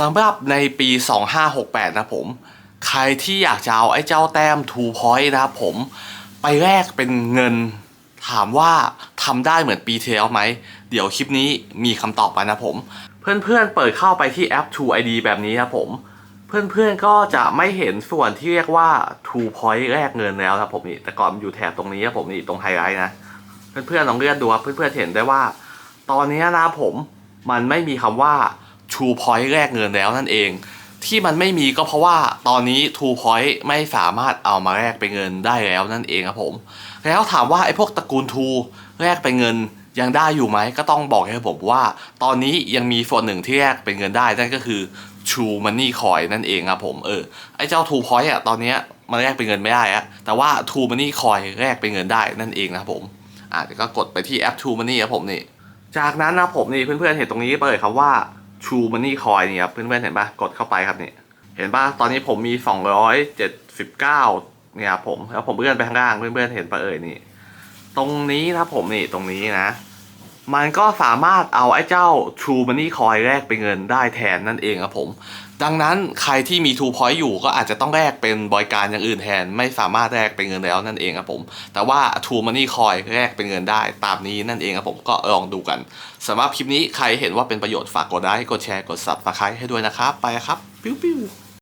สำหรับในปี 2568 นะผม ใครที่อยากจะเอาไอ้เจ้าแต้ม Two Point นะครับผม ไปแลกเป็นเงิน ถามว่าทำได้เหมือนปีที่แล้วไหม เดี๋ยวคลิปนี้มีคำตอบมานะผม เพื่อนๆเปิดเข้าไปที่แอป True ID แบบนี้นะผม เพื่อนๆก็จะไม่เห็นส่วนที่เรียกว่า True Point แลกเงินแล้วนะผมนี่ แต่ก่อนมันอยู่แถบตรงนี้นะผมนี่ตรงไฮไลท์นะ เพื่อนๆลองเลื่อนดูครับเพื่อนๆเห็นได้ว่า ตอนนี้นะผมมันไม่มีคำว่า True Point แลกเงินแล้วนั่นเอง ที่มันไม่มีก็เพราะว่าตอนนี้ True Point ไม่สามารถเอามาแลกเป็นเงินได้แล้วนั่นเองครับผม แล้วถามว่าไอ้พวกตระกูล True แลกเป็นเงินยังได้อยู่ไหมก็ต้องบอกให้ผมว่า ตอนนี้ยังมีส่วนหนึ่งที่แลกเป็นเงินได้นั่นก็คือ True Money Coin นั่นเองครับผมเออไอ้เจ้า True Point อะตอนนี้มันแลกเป็นเงินไม่ได้อะแต่ว่า True Money Coin แลกเป็นเงินได้นั่นเองนะครับผมอะเดี๋ยวก็กดไปที่แอป True Money ครับผมนี่จากนั้นนะผมนี่เพื่อนๆเห็นตรงนี้เปิดคำว่า True Money c o i นี่ครับเพื่อนๆเห็นปะกดเข้าไปครับนี่เห็นปะตอนนี้ผมมี 279เนี่ยครับผมแล้วผมเลื่อนไปข้างล่างเพื่อนๆเห็นปะเอ่ยนี่ ตรงนี้นะผมนี่ตรงนี้นะ มันก็สามารถเอาไอ้เจ้า True Money Coin แลกเป็นเงินได้แทนนั่นเองครับผม ดังนั้นใครที่มี True Point อยู่ก็อาจจะต้องแลกเป็นบริการอย่างอื่นแทน ไม่สามารถแลกเป็นเงินแล้วนั่นเองครับผม แต่ว่า True Money Coin แลกเป็นเงินได้ตามนี้นั่นเองครับผมก็ลองดูกันสำหรับคลิปนี้ใครเห็นว่าเป็นประโยชน์ฝากกดไลค์กดแชร์กด Subscribe ให้ด้วยนะครับไปครับ ปิ้วปิ้ว